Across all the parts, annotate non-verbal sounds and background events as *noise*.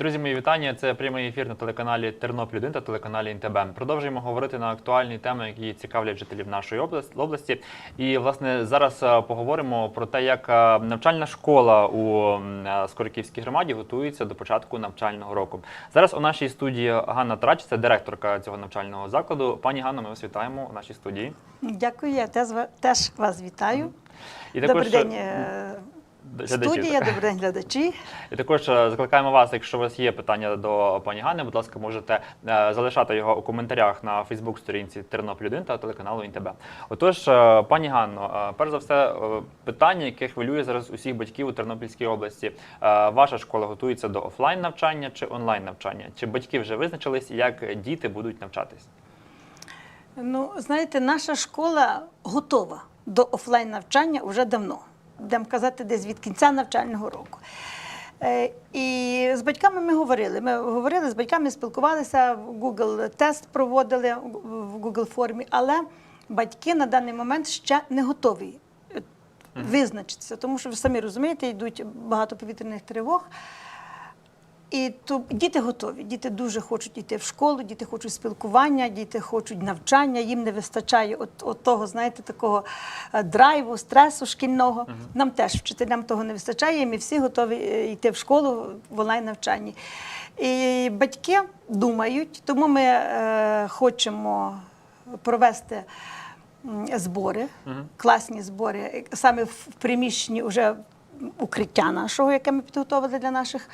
Друзі, мої вітання. Це прямий ефір на телеканалі Тернопіль 1 та телеканалі НТБ. Продовжуємо говорити на актуальні теми, які цікавлять жителів нашої області. І власне зараз е, поговоримо про те, як е, навчальна школа у е, Скориківській громаді готується до початку навчального року. Зараз у нашій студії Ганна Трач, це директорка цього навчального закладу. Пані Ганно, ми вас вітаємо у нашій студії. Дякую, я теж, вас вітаю. І Добрий день, глядачі, студія, добрий день, глядачі. І також е, закликаємо вас, якщо у вас є питання до пані Ганни, будь ласка, можете е, залишати його у коментарях на Фейсбук-сторінці Тернопіль 1 та телеканалу ІНТБ. Отож, е, пані Ганно, перш за все, питання, яке хвилює зараз усіх батьків у Тернопільській області. Ваша школа готується до офлайн навчання чи онлайн навчання? Чи батьки вже визначились, як діти будуть навчатись? Ну, знаєте, наша школа готова до офлайн навчання вже давно. Будемо казати, десь від кінця навчального року. Е, І з батьками ми говорили. Ми говорили з батьками, спілкувалися, Google тест проводили в Google формі, але батьки на даний момент ще не готові е, визначитися, тому що ви самі розумієте, йдуть багато повітряних тривог. І то діти готові. Діти дуже хочуть йти в школу, діти хочуть спілкування, діти хочуть навчання. Їм не вистачає от, от того, знаєте, такого е, драйву, стресу шкільного. Нам теж вчителям того не вистачає. і Ми всі готові е, йти в школу в онлайн навчанні. І батьки думають, тому ми е, хочемо провести збори, класні збори, саме в приміщенні вже укриття нашого, яке ми підготовили для наших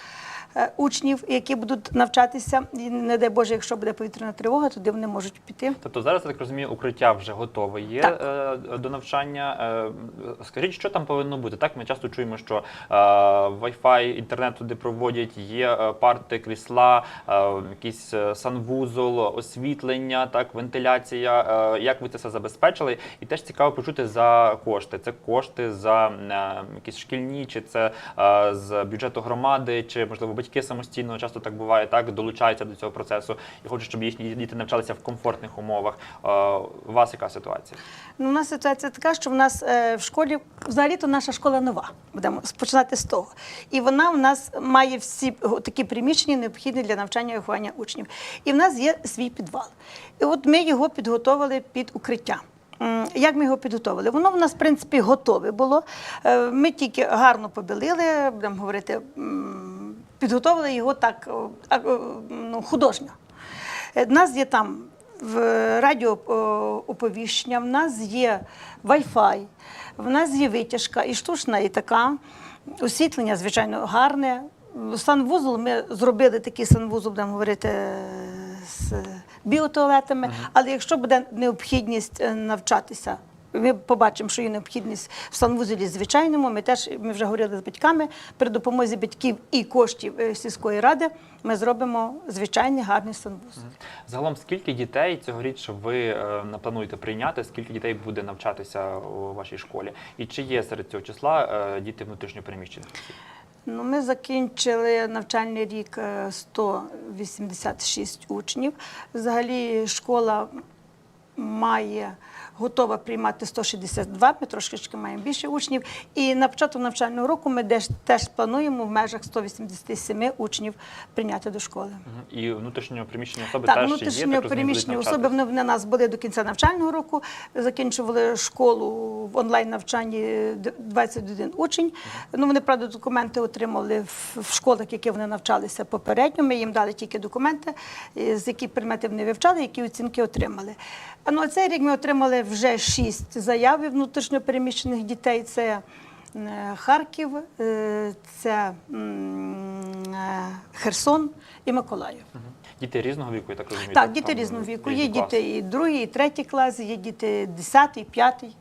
учнів, які будуть навчатися. І не дай Боже, якщо буде повітряна тривога, туди вони можуть піти. Тобто зараз, я так розумію, укриття вже готове є Так. е, до навчання. Е, скажіть, що там повинно бути? Так, ми часто чуємо, що е, Wi-Fi, інтернет туди проводять, є е, парти, крісла, е, якийсь е, санвузол, освітлення, так, вентиляція. Е, як ви це все забезпечили? І теж цікаво почути за кошти. Це кошти за е, якісь шкільні, чи це е, з бюджету громади, чи можливо батьки самостійно часто так буває, так долучаються до цього процесу і хочуть, щоб їхні діти навчалися в комфортних умовах. Е, у вас яка ситуація? Ну, у нас ситуація така, що в нас е, в школі взагалі-то наша школа нова. Будемо починати з того. І вона в нас має всі такі приміщення, необхідні для навчання і виховання учнів. І в нас є свій підвал. І от ми його підготовили під укриття. Як ми його підготовили? Воно в нас, в принципі, готове було. Е, Ми тільки гарно побілили, будемо говорити, підготовили його так а, о, ну, художньо. У нас є там в радіо оповіщення, в нас є Wi-Fi, в нас є витяжка і штучна, і така. Освітлення, звичайно, гарне. Санвузол ми зробили такий санвузол, будемо говорити, з біотуалетами. Але якщо буде необхідність е, навчатися, ми побачимо, що є необхідність в санвузолі звичайному. Ми теж ми вже говорили з батьками при допомозі батьків і коштів е, сільської ради. Ми зробимо звичайний гарний санвузол. Загалом, скільки дітей цьогоріч ви е, плануєте прийняти? Скільки дітей буде навчатися у вашій школі? І чи є серед цього числа е, діти внутрішньопереміщених? Ну, ми закінчили навчальний рік е, 186 учнів. Взагалі школа має готова приймати 162, ми трошечки маємо більше учнів. І на початку навчального року ми теж, теж плануємо в межах 187 учнів прийняти до школи. І внутрішньопереміщені особи Так, теж є, так внутрішньо будуть особи вони в нас були до кінця навчального року, закінчували школу в онлайн навчанні 21 учень. Ну вони правда документи отримали в, в школах, які вони навчалися попередньо. Ми їм дали тільки документи, е, з які предмети вони вивчали, які оцінки отримали. А ну а цей рік ми отримали вже шість заяв від внутрішньопереміщених дітей. Це е, Харків, е, це е, Херсон і Миколаїв. Діти різного віку, я так розумію. Так, діти різного віку. Є діти і другий, і третій клас, є діти десятий, п'ятий.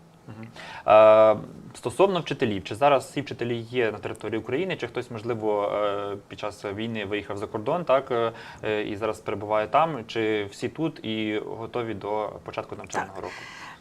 Е, Стосовно вчителів, чи зараз всі вчителі є на території України, чи хтось, можливо, е, під час війни виїхав за кордон, так е, і зараз перебуває там, чи всі тут і готові до початку навчального року?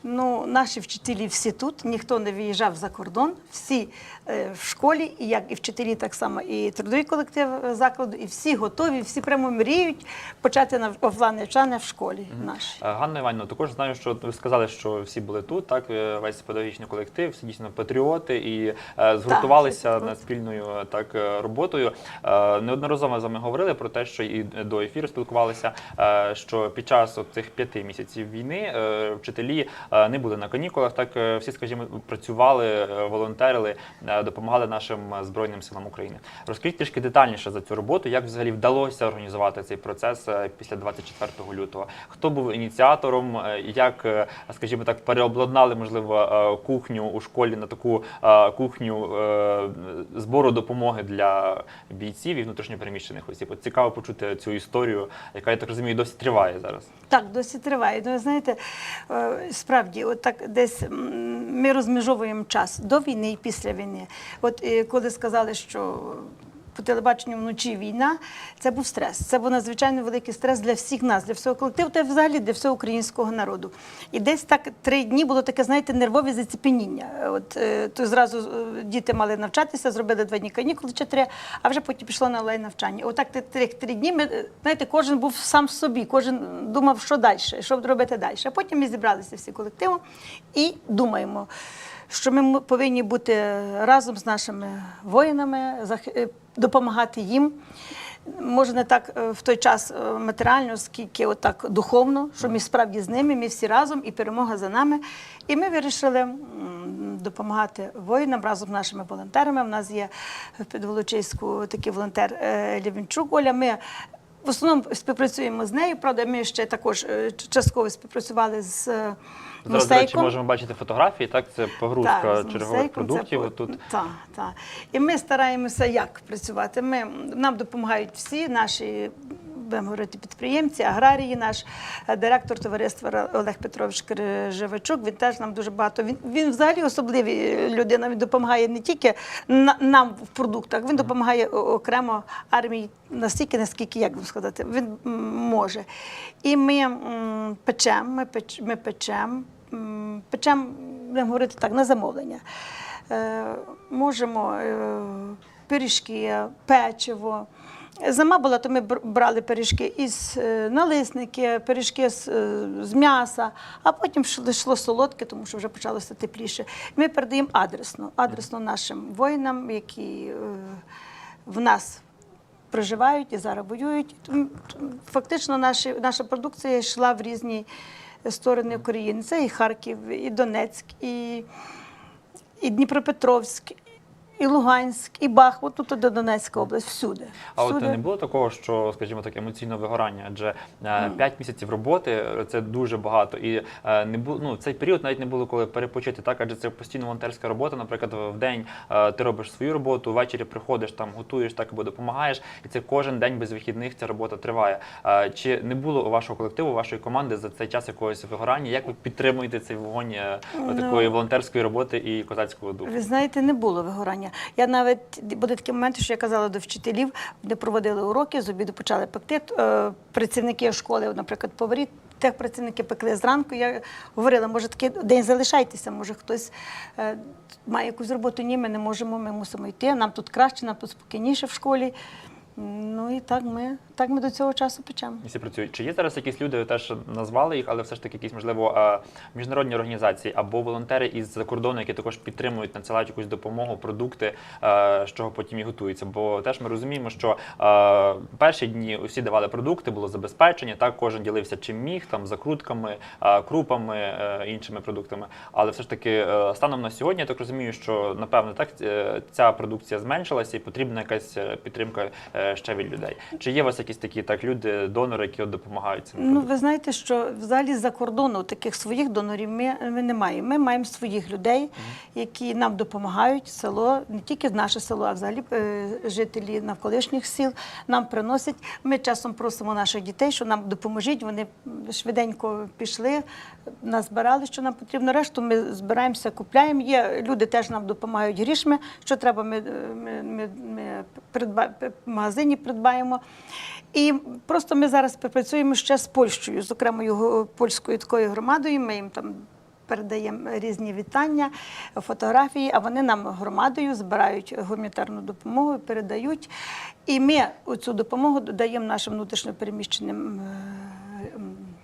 Ну, наші вчителі всі тут, ніхто не виїжджав за кордон, всі е, в школі, і як і вчителі, так само і трудовий колектив закладу, і всі готові, всі прямо мріють почати нав- офлайн навчання в школі нашій. Е, Ганна Іванівна, також знаю, що ви сказали, що всі були тут, так е, весь педагогічний колектив, всі дійсно патріоти і е, згуртувалися над спільною е, так роботою. Е, Неодноразово з вами говорили про те, що і до ефіру спілкувалися, е, що під час от цих п'яти місяців війни е, вчителі не були на канікулах. Так е, всі, скажімо, працювали, е, волонтерили, е, допомагали нашим е, збройним силам України. Розкажіть трішки детальніше за цю роботу, як взагалі вдалося організувати цей процес е, після 24 лютого. Хто був ініціатором, е, як, е, скажімо так, переобладнали можливо е, кухню у школі на таку е, кухню е, збору допомоги для бійців і внутрішньопереміщених осіб. От цікаво почути цю історію, яка я так розумію, досі триває зараз. Так, досі триває. Ну, знаєте, е, справді, от так десь ми розмежовуємо час до війни і після війни. От е, коли сказали, що по телебаченню вночі війна, це був стрес. Це був надзвичайно великий стрес для всіх нас, для всього колективу та взагалі для всього українського народу. І десь так три дні було таке, знаєте, нервове заціпеніння. От е, то зразу е, діти мали навчатися, зробили два дні канікули чи три, а вже потім пішло на онлайн навчання. Отак ти- три, три дні. Ми е, знаєте, кожен був сам собі, кожен думав, що далі, що робити далі. А потім ми зібралися всі колективом і думаємо. Що ми повинні бути разом з нашими воїнами, е, допомагати їм. Може, не так е, в той час е, матеріально, скільки отак духовно, що ми справді з ними, ми всі разом і перемога за нами. І ми вирішили допомагати воїнам разом з нашими волонтерами. У нас є в Підволочиську такий волонтер Лівенчук Оля. Ми в основному співпрацюємо з нею. Правда, ми ще також е, частково співпрацювали з е, Зараз, до речі, можемо бачити фотографії. Так, це погрузка Так, чергових продуктів. це Отут. Так, так. І ми стараємося як працювати. Ми, нам допомагають всі наші. Будемо говорити підприємці, аграрії, наш е, директор товариства Олег Петрович Крижевичук. Він теж нам дуже багато. Він, він взагалі особливий людина. Він допомагає не тільки на- нам в продуктах, він допомагає окремо армії настільки, наскільки як сказати, він може. І ми печемо, ми, печ, ми печемо, м, печемо, будемо говорити так, на замовлення. Е, можемо е, пиріжки, печиво. Зима була, то ми брали пиріжки із е, налисники, пиріжки з, з м'яса, а потім йшло- солодке, тому що вже почалося тепліше. Ми передаємо адресно, адресно нашим воїнам, які в нас проживають і зараз воюють. Фактично, наші, наша продукція йшла в різні сторони України. Це і Харків, і Донецьк, і, і Дніпропетровськ, і Луганськ, і Бахмут, тут до Донецька область, всюди. А от всюди. не було такого, що, скажімо так, емоційне вигорання, адже е, 5 місяців роботи це дуже багато. І е, не було ну цей період навіть не було коли перепочити, так адже це постійно волонтерська робота. Наприклад, в день е, ти робиш свою роботу, ввечері приходиш там, готуєш так або допомагаєш, і це кожен день без вихідних ця робота триває. Е, Чи не було у вашого колективу, вашої команди за цей час якогось вигорання? Як ви підтримуєте цей вогонь е, Ну, такої волонтерської роботи і козацького духу? Ви знаєте, не було вигорання. Я навіть були такі моменти, що я казала до вчителів, вони проводили уроки, з обіду почали пекти. Е, Працівники школи, наприклад, поварі, техпрацівники пекли зранку. Я говорила, може такий день залишайтеся, може хтось е, має якусь роботу. Ні, ми не можемо, ми мусимо йти. Нам тут краще, нам тут спокійніше в школі. Ну і так ми, так ми до цього часу печемо. Всі працюють. Чи є зараз якісь люди, ви теж назвали їх, але все ж таки якісь, можливо, міжнародні організації або волонтери із-за кордону, які також підтримують, надсилають якусь допомогу, продукти, з чого потім і готуються. Бо теж ми розуміємо, що перші дні усі давали продукти, було забезпечення, так кожен ділився чим міг, там закрутками, крупами, е, іншими продуктами. Але все ж таки, е, станом на сьогодні, я так розумію, що напевно так е, ця продукція зменшилася і потрібна якась підтримка ще від людей. Чи є у вас якісь такі так люди, донори, які от допомагають цим? Ну, ви знаєте, що взагалі за кордону таких своїх донорів ми, ми не маємо. Ми маємо своїх людей, які нам допомагають. Село, не тільки наше село, а взагалі е, жителі навколишніх сіл нам приносять. Ми часом просимо наших дітей, що нам допоможіть. Вони швиденько пішли, назбирали, що нам потрібно. Решту ми збираємося, купляємо. Є люди теж нам допомагають грішми. Що треба, ми, ми, ми, ми придба, магазині придбаємо. І просто ми зараз працюємо ще з Польщею, зокрема його польською такою громадою. Ми їм там передаємо різні вітання, фотографії, а вони нам громадою збирають гуманітарну допомогу, передають. І ми цю допомогу даємо нашим внутрішньопереміщеним е,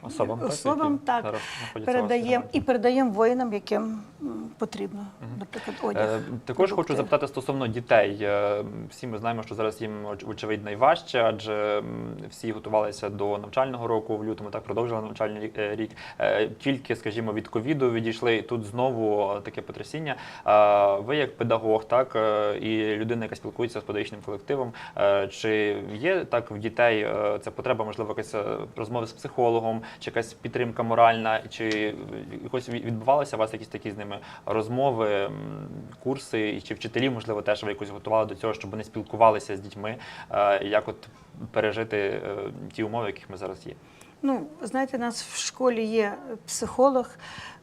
Особам, так, особам які так, зараз знаходяться передаємо і передаємо воїнам, яким потрібно, наприклад, одяг. Е, Також хочу запитати стосовно дітей. Е, Всі ми знаємо, що зараз їм оч- очевидь найважче, адже всі готувалися до навчального року в лютому, так продовжили навчальний рік- е, рік. Е, Тільки, скажімо, від ковіду відійшли, і тут знову таке потрясіння. Ви як педагог, так і людина, яка спілкується з педагогічним колективом, чи є так в дітей ця потреба, можливо, якась розмови з психологом, чи якась підтримка моральна, чи якось відбувалися у вас якісь такі з ними розмови, курси, і чи вчителі, можливо, теж ви якось готували до цього, щоб вони спілкувалися з дітьми, е, як от пережити е, ті умови, в яких ми зараз є. Ну, знаєте, у нас в школі є психолог,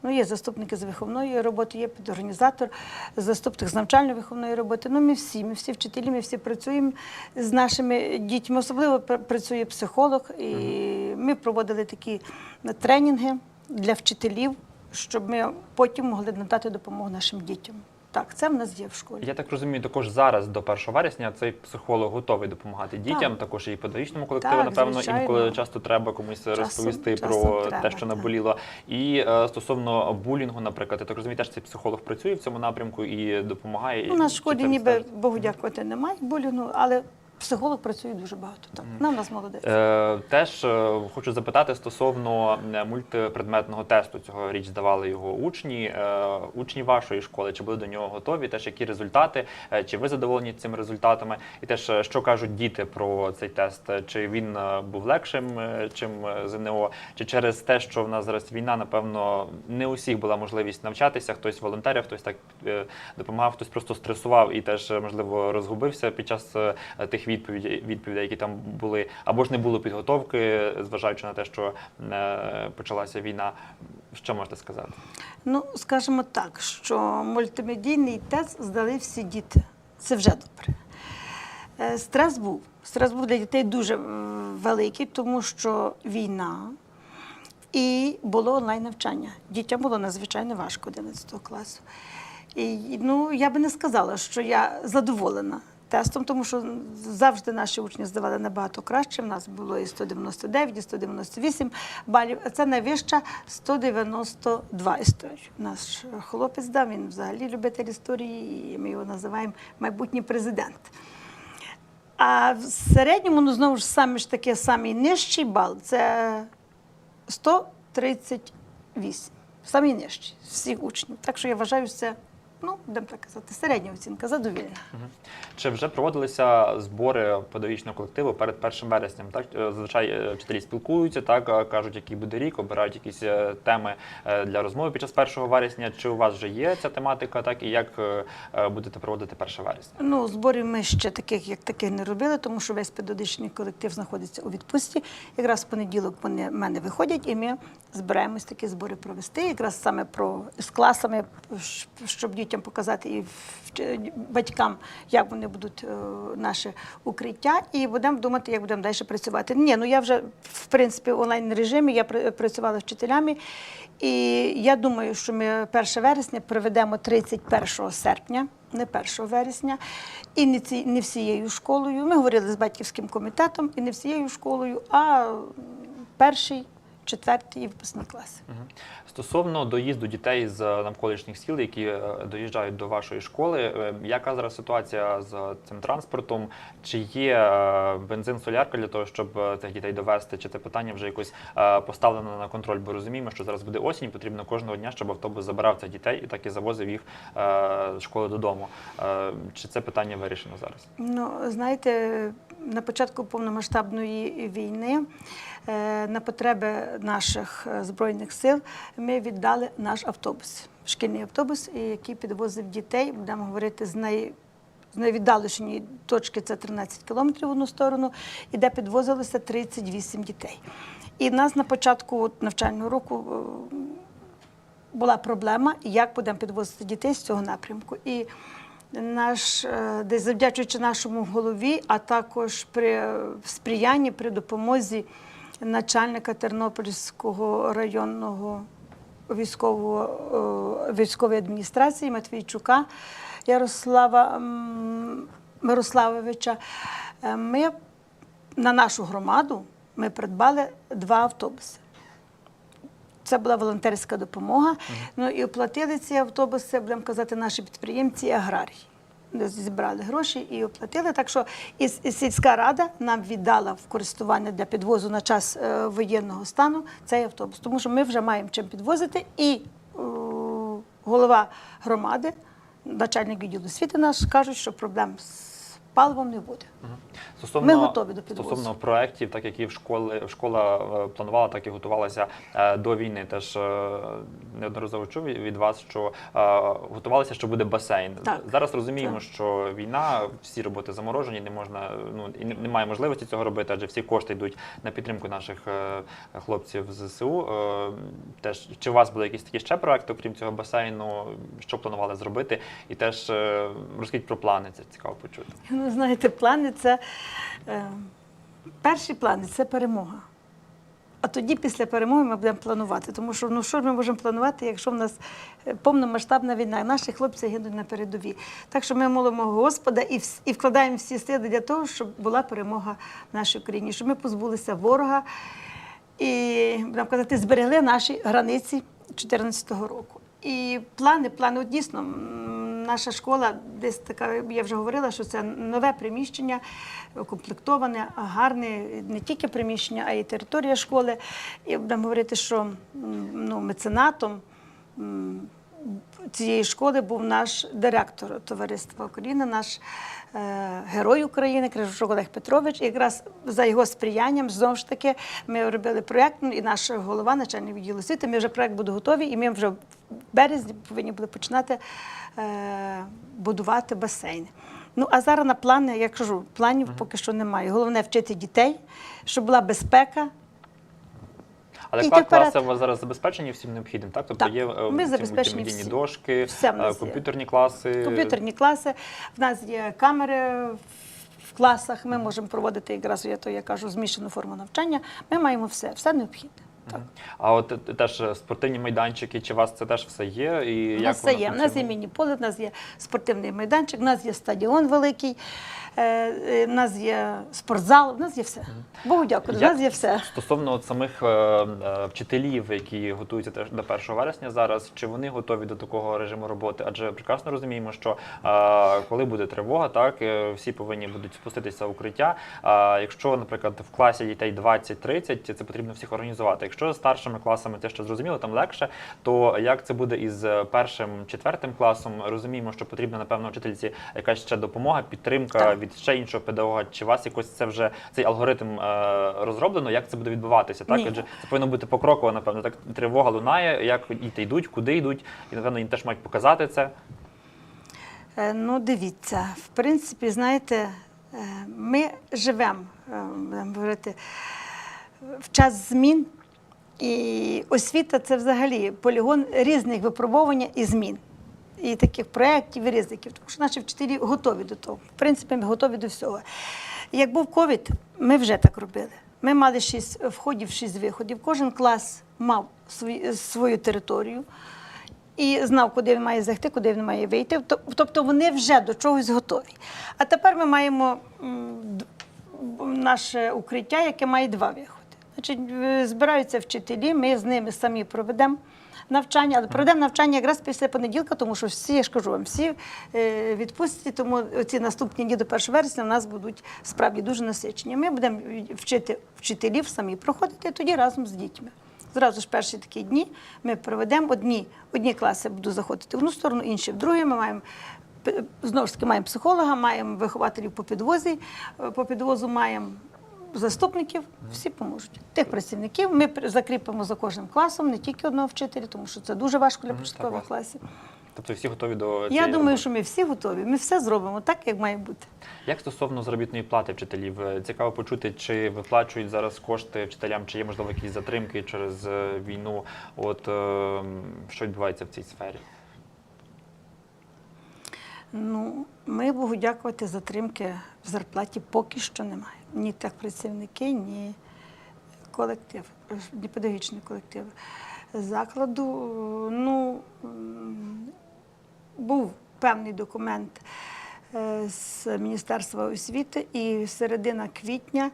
ну, є заступники з виховної роботи, є підорганізатор, заступник з навчально-виховної роботи. Ну, ми всі, ми всі вчителі, ми всі працюємо з нашими дітьми. Особливо пр- працює психолог. І ми проводили такі тренінги для вчителів, щоб ми потім могли надати допомогу нашим дітям. Так, це в нас є в школі. Я так розумію, також зараз до 1 вересня цей психолог готовий допомагати дітям, Так. також і педагогічному колективу, Так, напевно, звичайно. інколи часто треба комусь Часом- розповісти часом про треба, те, що так. наболіло. І е, стосовно булінгу, наприклад, я так розумію, теж цей психолог працює в цьому напрямку і допомагає. Ну, У нас в школі ніби? Богу дякувати немає булінгу, але психолог працює дуже багато. Так. Нам нас молодець. Е, Теж е, хочу запитати стосовно мультипредметного тесту. Цього річ здавали його учні, е, учні вашої школи. Чи були до нього готові? Теж які результати? Е, Чи ви задоволені цими результатами? І теж що кажуть діти про цей тест? Чи він був легшим, чим ЗНО? Чи через те, що в нас зараз війна, напевно, не у всіх була можливість навчатися? Хтось волонтерів, хтось так допомагав, хтось просто стресував і теж можливо розгубився під час е, тих відповідей, відповідей, які там були, або ж не було підготовки, зважаючи на те, що е, почалася війна. Що можете сказати? Ну, скажімо так, що мультимедійний тест здали всі діти. Це вже добре. Е, Стрес був. Стрес був для дітей дуже великий, тому що війна і було онлайн-навчання. Дітям було надзвичайно важко 11 класу. І, ну, я би не сказала, що я задоволена тестом, тому що завжди наші учні здавали набагато краще. У нас було і 199, і 198 балів. А це найвища 192 історію. Наш хлопець дав, він взагалі любитель історії, і ми його називаємо майбутній президент. А в середньому, ну знову ж саме ж таки, самий нижчий бал це 138. Самий нижчий з всіх учнів. Так що я вважаю, це, ну, будемо так казати, середня оцінка, задовільна. Чи вже проводилися збори педагогічного колективу перед 1 вересням? Так Е, зазвичай е, вчителі спілкуються, так е, кажуть, який буде рік, обирають якісь теми для розмови під час 1 вересня. Чи у вас вже є ця тематика, так і як будете проводити 1 вересня? Ну, зборів ми ще таких, як таких не робили, тому що весь педагогічний колектив знаходиться у відпустці. Якраз в понеділок вони в мене виходять, і ми збираємось такі збори провести. Якраз саме про з класами, щоб дітям показати і батькам, як вони будуть е, наше укриття, і будемо думати, як будемо далі працювати. Ні, ну я вже в принципі в онлайн режимі я працювала з вчителями, і я думаю, що ми 1 вересня проведемо 31 серпня. Не 1 вересня, і не, ці, не всією школою. Ми говорили з батьківським комітетом, і не всією школою, а перший, четвертий і випускні класи. Мгм. Стосовно доїзду дітей з навколишніх сіл, які е, доїжджають до вашої школи, е, яка зараз ситуація з цим транспортом? Чи є е, бензин, солярка для того, щоб цих дітей довести? Чи це питання вже якось поставлено на контроль? Бо розуміємо, що зараз буде осінь, потрібно кожного дня, щоб автобус забирав цих дітей і так і завозив їх з школи додому. Чи це питання вирішено зараз? Ну, знаєте, на початку повномасштабної війни е, на потреби наших е, збройних сил ми віддали наш автобус, шкільний автобус, який підвозив дітей. Будемо говорити з най. З найвіддаленішої точки це 13 кілометрів в одну сторону, і де підвозилося 38 дітей. І в нас на початку навчального року е, була проблема, як будемо підвозити дітей з цього напрямку. І наш, е, десь завдячуючи нашому голові, а також при сприянні, при допомозі начальника Тернопільського районного військову, е, військової адміністрації Матвійчука Ярослава Мирославовича. Е, Ми на нашу громаду ми придбали два автобуси. Це була волонтерська допомога. Ну і оплатили ці автобуси, будемо казати, наші підприємці і аграрії. Зібрали гроші і оплатили. Так що і, сільська рада нам віддала в користування для підвозу на час е, воєнного стану цей автобус. Тому що ми вже маємо чим підвозити. І е, голова громади, начальник відділу освіти наш кажуть, що проблем з паливом не буде. Стосовно, Ми готові до підвозу. Стосовно проєктів, так як і в школи, школа е, планувала, так і готувалася е, до війни. Теж е, неодноразово чув від вас, що готувалися, що буде басейн. Так. Зараз розуміємо, Так. що війна, всі роботи заморожені, не можна, ну і немає можливості цього робити, адже всі кошти йдуть на підтримку наших хлопців з ЗСУ. Теж чи у вас були якісь такі ще проекти, окрім цього басейну, що планували зробити? І теж розкажіть про плани, це цікаво почути. Ну, знаєте, плани це е, перші плани це перемога. А тоді після перемоги ми будемо планувати. Тому що ну що ж ми можемо планувати, якщо в нас е, повномасштабна війна, наші хлопці гинуть на передовій. Так що ми молимо Господа і, і вкладаємо всі сили для того, щоб була перемога в нашій Україні, щоб ми позбулися ворога і будемо казати, зберегли наші границі 2014 року. І плани, плани, от дійсно, наша школа десь така, я вже говорила, що це нове приміщення, укомплектоване, гарне не тільки приміщення, а й територія школи. І будемо говорити, що ну, меценатом цієї школи був наш директор товариства Україна, наш е, герой України, Крижушок Олег Петрович. І якраз за його сприянням знову ж таки ми робили проєкт, ну, і наш голова, начальник відділу освіти, ми вже проєкт буде готовий, і ми вже в березні повинні були починати е, будувати басейни. Ну, а зараз на плани, я кажу, планів поки що немає. Головне вчити дітей, щоб була безпека. Але І клас, класи у вас зараз забезпечені всім необхідним, так? Тобто Так, є е, ми забезпечені всім. дошки, Все в нас е, є. комп'ютерні класи. комп'ютерні класи. В нас є камери в класах. Ми можемо проводити якраз я то я кажу змішану форму навчання. Ми маємо все, все необхідне. Так. А от е, теж спортивні майданчики, чи у вас це теж все є? І У як нас все воно є. У нас є міні-поле, у нас є спортивний майданчик, у нас є стадіон великий, е, е, у нас є спортзал, у нас є все. Богу дякую, Як нас є все. Стосовно от самих е, е, вчителів, які готуються теж до 1 вересня зараз, чи вони готові до такого режиму роботи? Адже прекрасно розуміємо, що е, коли буде тривога, так е, всі повинні будуть спуститися в укриття. А якщо, наприклад, в класі дітей 20-30, це потрібно всіх організувати. Якщо з старшими класами це ще зрозуміло, там легше, то як це буде із першим, четвертим класом? Розуміємо, що потрібна напевно вчительці якась ще допомога, підтримка Так. Від ще іншого педагога. Чи у вас якось це вже цей алгоритм е, розроблено? Як це буде відбуватися? Так, Ні. адже це повинно бути покроково, напевно. Так тривога лунає, як діти йдуть, куди йдуть, і напевно їм теж мають показати це. Е, Ну, дивіться, в принципі, знаєте, е, ми живемо, е, будемо говорити, в час змін. І освіта це взагалі полігон різних випробовування і змін. І таких проєктів, і ризиків. Тому що наші вчителі готові до того. В принципі, ми готові до всього. Як був ковід, ми вже так робили. Ми мали шість входів, шість виходів. Кожен клас мав свої- свою територію і знав, куди він має зайти, куди він має вийти. Тобто вони вже до чогось готові. А тепер ми маємо наше укриття, яке має два виходи. Значить, збираються вчителі, ми з ними самі проведемо. Навчання, але проведемо навчання якраз після понеділка, тому що всі, я ж кажу вам, всі е, відпустці, тому ці наступні дні до 1 вересня у нас будуть справді дуже насичені. Ми будемо вчити вчителів самі проходити тоді разом з дітьми. Зразу ж перші такі дні ми проведемо одні, одні класи будуть заходити в одну сторону, інші в другу. Ми маємо знову ж таки маємо психолога, маємо вихователів по підвозі, е, по підвозу маємо заступників, всі поможуть. Тих працівників ми закріпимо за кожним класом, не тільки одного вчителя, тому що це дуже важко для початкових класів. Тобто всі готові до Я цієї думаю, роботи. що ми всі готові. Ми все зробимо так, як має бути. Як стосовно заробітної плати вчителів, Е, цікаво почути, чи виплачують зараз кошти вчителям, чи є можливо якісь затримки через е, війну. От е, що відбувається в цій сфері? Ну, ми Богу дякувати, затримки в зарплаті поки що немає. Ні так працівники, ні колектив, ні педагогічний колектив. закладу. Ну, був певний документ е, з Міністерства освіти, і середина квітня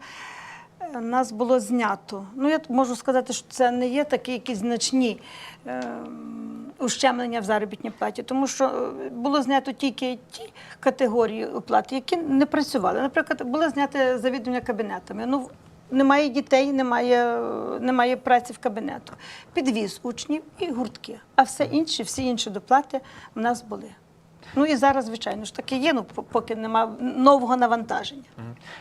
е, нас було знято. Ну, я можу сказати, що це не є такі якісь значні ем, ущемлення в заробітній платі, тому що е, було знято тільки ті категорії оплати, які не працювали. Наприклад, було знято завідування кабінетами. Ну, немає дітей, немає, немає праці в кабінету. Підвіз учнів і гуртки. А все інше, всі інші доплати в нас були. Ну і зараз, звичайно ж таки є, ну поки немає нового навантаження.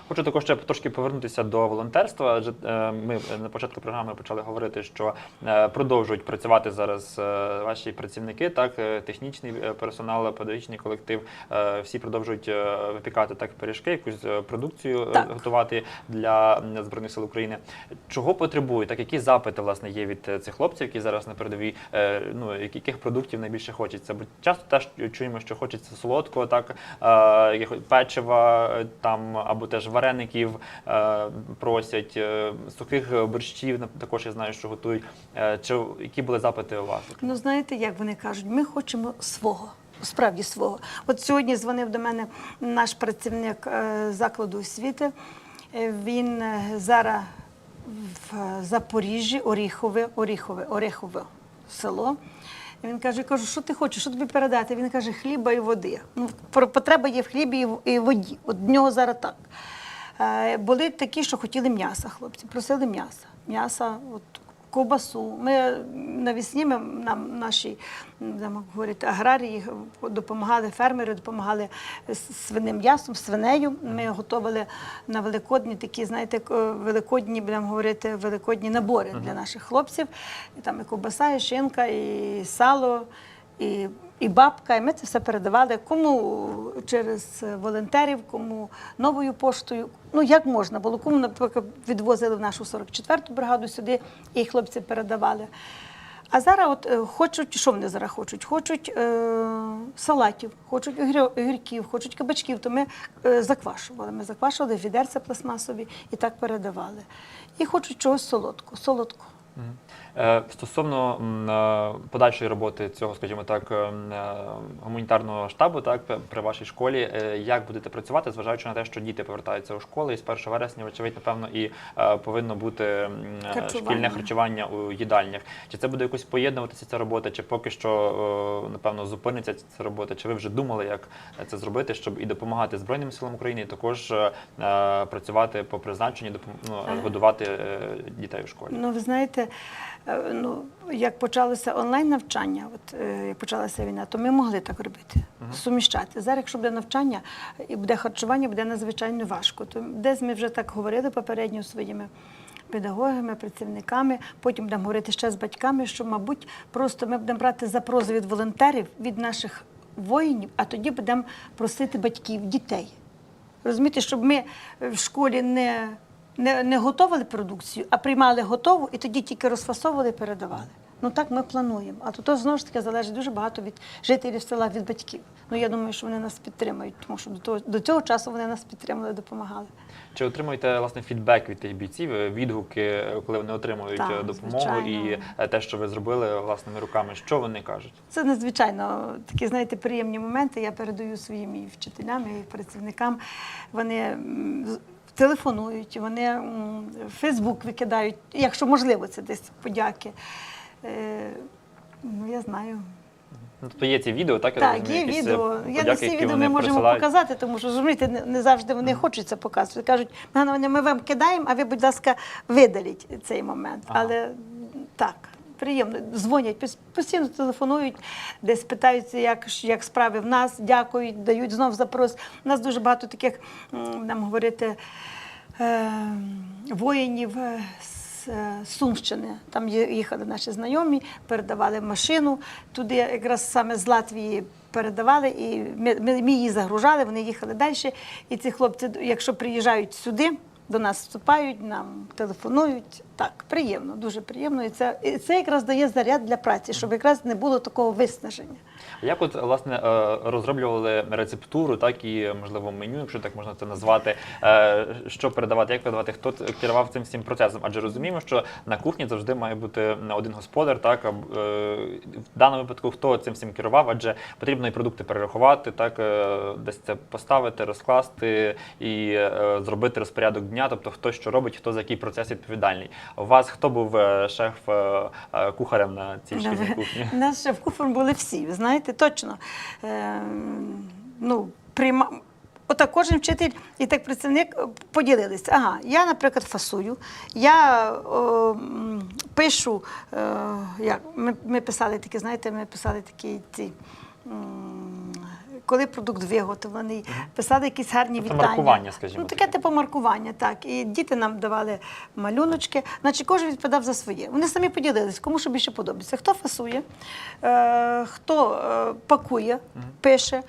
Хочу також ще трошки повернутися до волонтерства. Адже е, ми на початку програми почали говорити, що е, продовжують працювати зараз е, ваші працівники, так е, технічний е, персонал, педагогічний колектив. е, Всі продовжують е, випікати так пиріжки, якусь е, продукцію е, Так. готувати для збройних сил України. Чого потребують? Так які запити власне є від е, цих хлопців, які зараз на передовій? Е, Ну яких продуктів найбільше хочеться? Бо часто теж чуємо, що хочеться солодкого, так е, печива там або теж вареників е, просять, е, сухих борщів також я знаю, що готують. Чи які були запити у вас? Ну, знаєте, як вони кажуть, ми хочемо свого. Справді свого. От сьогодні дзвонив до мене наш працівник закладу освіти. Він зараз в Запоріжжі, Оріхове, Оріхове, Орехове село. Він каже: кажу, що ти хочеш, що тобі передати? Він каже, хліба і води. Ну, потреба є в хлібі і воді. От в нього зараз так. Е, Були такі, що хотіли м'яса, хлопці, просили м'яса. М'яса, от, ковбасу. Ми навесні ми, нам наші там, говорять, аграрії допомагали, фермери допомагали свиним м'ясом, свинею. Ми готували на великодні такі, знаєте, великодні, будемо говорити, великодні набори для наших хлопців. І там і ковбаса, і шинка, і сало. І, і бабка, і ми це все передавали кому через волонтерів, кому новою поштою. Ну як можна було, кому, наприклад, відвозили в нашу 44-ту бригаду сюди, і хлопці передавали. А зараз от е, хочуть, що вони зараз хочуть? Хочуть е, салатів, хочуть огірків, хочуть кабачків. То ми е, заквашували. Ми заквашували відерця пластмасові і так передавали. І хочуть чогось солодкого. солодкого. Е, Стосовно е, подальшої роботи цього, скажімо так, е, гуманітарного штабу, так при вашій школі, як будете працювати, зважаючи на те, що діти повертаються у школи, і з 1 вересня, вочевидь, напевно, і повинно бути Харчування. шкільне харчування у їдальнях. Чи це буде якось поєднуватися ця робота, чи поки що напевно зупиниться ця робота? Чи ви вже думали, як це зробити, щоб і допомагати Збройним силам України, і також працювати по призначенню, ну, годувати дітей у школі? Ну, ви знаєте, ну, як почалося онлайн навчання, от е, як почалася війна, то ми могли так робити, суміщати. Зараз, якщо буде навчання і буде харчування, буде надзвичайно важко. То десь ми вже так говорили попередньо своїми. Педагогами, працівниками, потім будемо говорити ще з батьками, що, мабуть, просто ми будемо брати запроси від волонтерів, від наших воїнів, а тоді будемо просити батьків, дітей. Розумієте, щоб ми в школі не, не, не готували продукцію, а приймали готову і тоді тільки розфасовували і передавали. Ну так ми плануємо. А то, то знову ж таки залежить дуже багато від жителів села, від батьків. Ну я думаю, що вони нас підтримають, тому що до того до цього часу вони нас підтримали, допомагали. Чи отримуєте власне фідбек від тих бійців, е, відгуки, е, коли вони отримують Так, е, допомогу звичайно. і те, що ви зробили власними руками? Що вони кажуть? Це надзвичайно такі, знаєте, приємні моменти. Я передаю своїм і вчителям, і працівникам. Вони телефонують, вони в Фейсбук викидають, якщо можливо, це десь подяки. Е, Ну, я знаю. Ну, тобто є ці відео, так я Так, розумію, є якісь, е, відео. Я не всі відео ми можемо присилають. показати, тому що розумієте, не, не завжди вони хочуть це показувати. Кажуть, «Ганна, ми вам кидаємо, а ви, будь ласка, видаліть цей момент. Ага. Але так. Приємно, дзвонять, постійно телефонують, десь питаються, як, як справи в нас, дякують, дають знов запрос. У нас дуже багато таких, м, будемо говорити, е, воїнів е, з е, Сумщини. Там їхали наші знайомі, передавали машину туди, якраз саме з Латвії передавали, і ми, ми її загружали, вони їхали далі. І ці хлопці, якщо приїжджають сюди, до нас вступають, нам телефонують. Так, приємно, дуже приємно. І це, і це якраз дає заряд для праці, щоб якраз не було такого виснаження. Як от власне е, розроблювали рецептуру, так і можливо меню, якщо так можна це назвати, е, що передавати, як передавати, хто керував цим всім процесом? Адже розуміємо, що на кухні завжди має бути один господар, так е, в даному випадку хто цим всім керував, адже потрібно і продукти перерахувати, так десь це поставити, розкласти і зробити розпорядок дня, тобто хто що робить, хто за який процес відповідальний. У вас хто був е, шеф е, е, кухарем на цій шкільній кухні? У нас шеф-кухар були всі, ви знаєте, точно. Ну, прийма... Отак кожен вчитель і так працівник поділилися. Ага, я, наприклад, фасую, я о, пишу, е, як, ми, ми писали такі, знаєте, ми писали такі ці. Коли продукт виготовлений, писали якісь гарні Тобто вітання. маркування, скажімо, Ну, таке типу маркування, так. І діти нам давали малюночки, значить кожен відповідав за своє. Вони самі поділились, кому що більше подобається. Хто фасує, е, хто е, пакує, пише.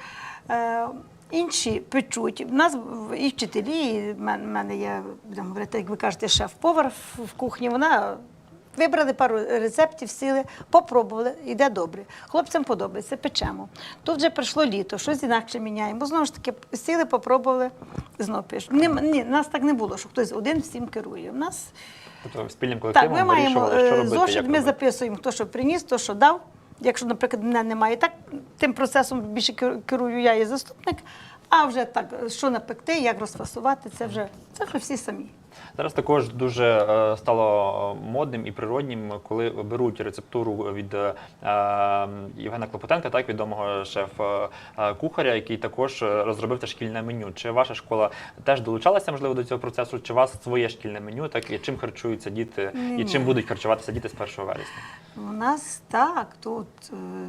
Е, Інші печуть. У нас і вчителі, і в мене є, будемо говорити, як ви кажете, шеф-повар в кухні. Вона вибрали пару рецептів, сіли, попробували, іде добре. Хлопцям подобається, печемо. Тут вже прийшло літо, щось інакше міняємо. Знову ж таки, сіли, попробували, знову пишуть. Ні, ні, нас так не було, що хтось один всім керує. У нас Тобто спільним так, ми маємо що е, робити, зошит, як ми робити. записуємо, хто що приніс, хто що дав. Якщо, наприклад, мене немає, так тим процесом більше кер- керую я і заступник. А вже так, що напекти, як розфасувати, це вже це вже всі самі. Зараз також дуже е, стало модним і природнім, коли беруть рецептуру від е, Євгена Клопотенка, так відомого шеф-кухаря, який також е, розробив те шкільне меню. Чи ваша школа теж долучалася можливо до цього процесу? Чи у вас своє шкільне меню? Так і чим харчуються діти, і Ні-ні. чим будуть харчуватися діти з 1 вересня? У нас так, тут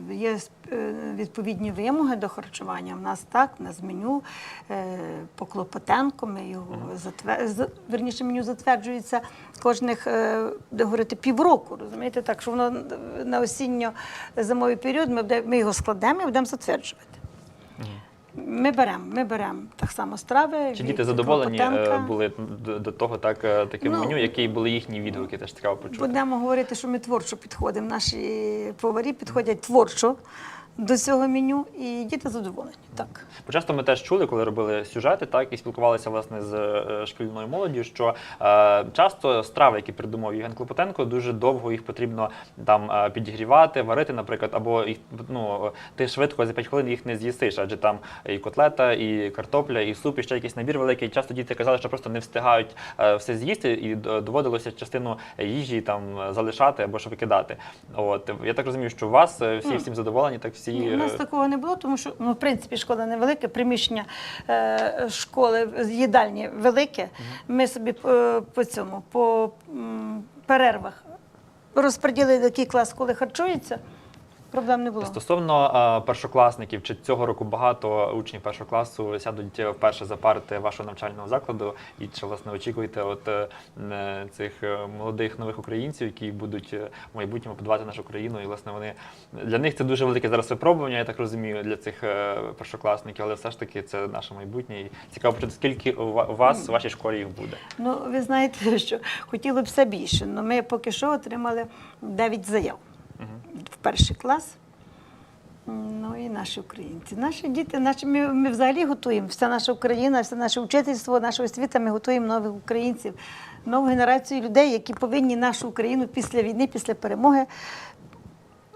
е, є е, відповідні вимоги до харчування. У нас так, у нас меню е, по Клопотенку, ми його затвер... верніше, меню затверджується кожних, е, де говорити, півроку. Розумієте, так що воно на осінньо-зимовий період ми, ми його складемо і будемо затверджувати. Ми беремо, ми беремо так само страви. Чи діти задоволені е, Клопотенка. були до, до того, так е, таким Ну, меню, які були їхні відгуки? Теж цікаво почути. Будемо говорити, що ми творчо підходимо. Наші поварі підходять творчо до цього меню, і діти задоволені. Так. Бо часто ми теж чули, коли робили сюжети, так і спілкувалися власне з е, шкільною молоддю, що е, часто страви, які придумав Євген Клопотенко, дуже довго їх потрібно там е, підігрівати, варити, наприклад, або їх ну ти швидко за 5 хвилин їх не з'їсиш, адже там і котлета, і картопля, і суп, і ще якийсь набір великий. Часто діти казали, що просто не встигають е, все з'їсти, і доводилося частину їжі там залишати або ж викидати. От я так розумію, що у вас е, всі всім задоволені, так всі Ні, у нас такого не було, тому що ну, в принципі школа невелика, приміщення е, школи, їдальні велике. Ми собі е, по цьому, по м, перервах розподілили який клас, коли харчується. Проблем не було. Стосовно е, першокласників, чи цього року багато учнів першого класу сядуть вперше за парти вашого навчального закладу, і чи власне очікуєте от е, цих е, молодих нових українців, які будуть е, в майбутньому подавати нашу країну, і власне вони для них це дуже велике зараз випробування, я так розумію, для цих е, першокласників, але все ж таки це наше майбутнє. І цікаво почути, скільки у вас у вашій школі їх буде. Ну, ви знаєте, *laughs* що хотіло б все більше. але ми поки що отримали 9 заяв в перший клас. Ну і наші українці. Наші діти, наші, ми, ми взагалі готуємо. Вся наша Україна, все наше вчительство, наша освіта, ми готуємо нових українців, нову генерацію людей, які повинні нашу Україну після війни, після перемоги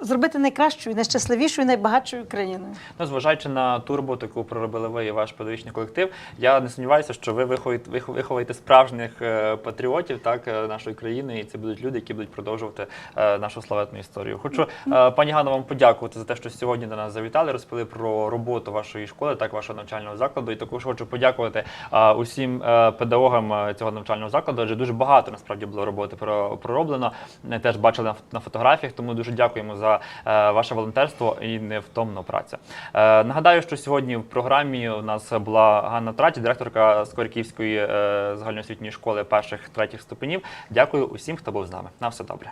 зробити найкращою, найщасливішою, найбагатшою країною. Ну, зважаючи на ту роботу, проробили ви і ваш педагогічний колектив, я не сумніваюся, що ви виховуєте, справжніх е, патріотів так, е, нашої країни, і це будуть люди, які будуть продовжувати е, нашу славетну історію. Хочу, пані Ганно, вам подякувати за те, що сьогодні до нас завітали, розповіли про роботу вашої школи, так, вашого навчального закладу. І також хочу подякувати усім педагогам цього навчального закладу, адже дуже багато насправді було роботи про- пророблено. Теж бачили на фотографіях, тому дуже дякуємо за е, ваше волонтерство і невтомну працю. Е, нагадаю, що сьогодні в програмі у нас була Ганна Траті, директорка Скориківської е, загальноосвітньої школи перших третіх ступенів. Дякую усім, хто був з нами. На все добре.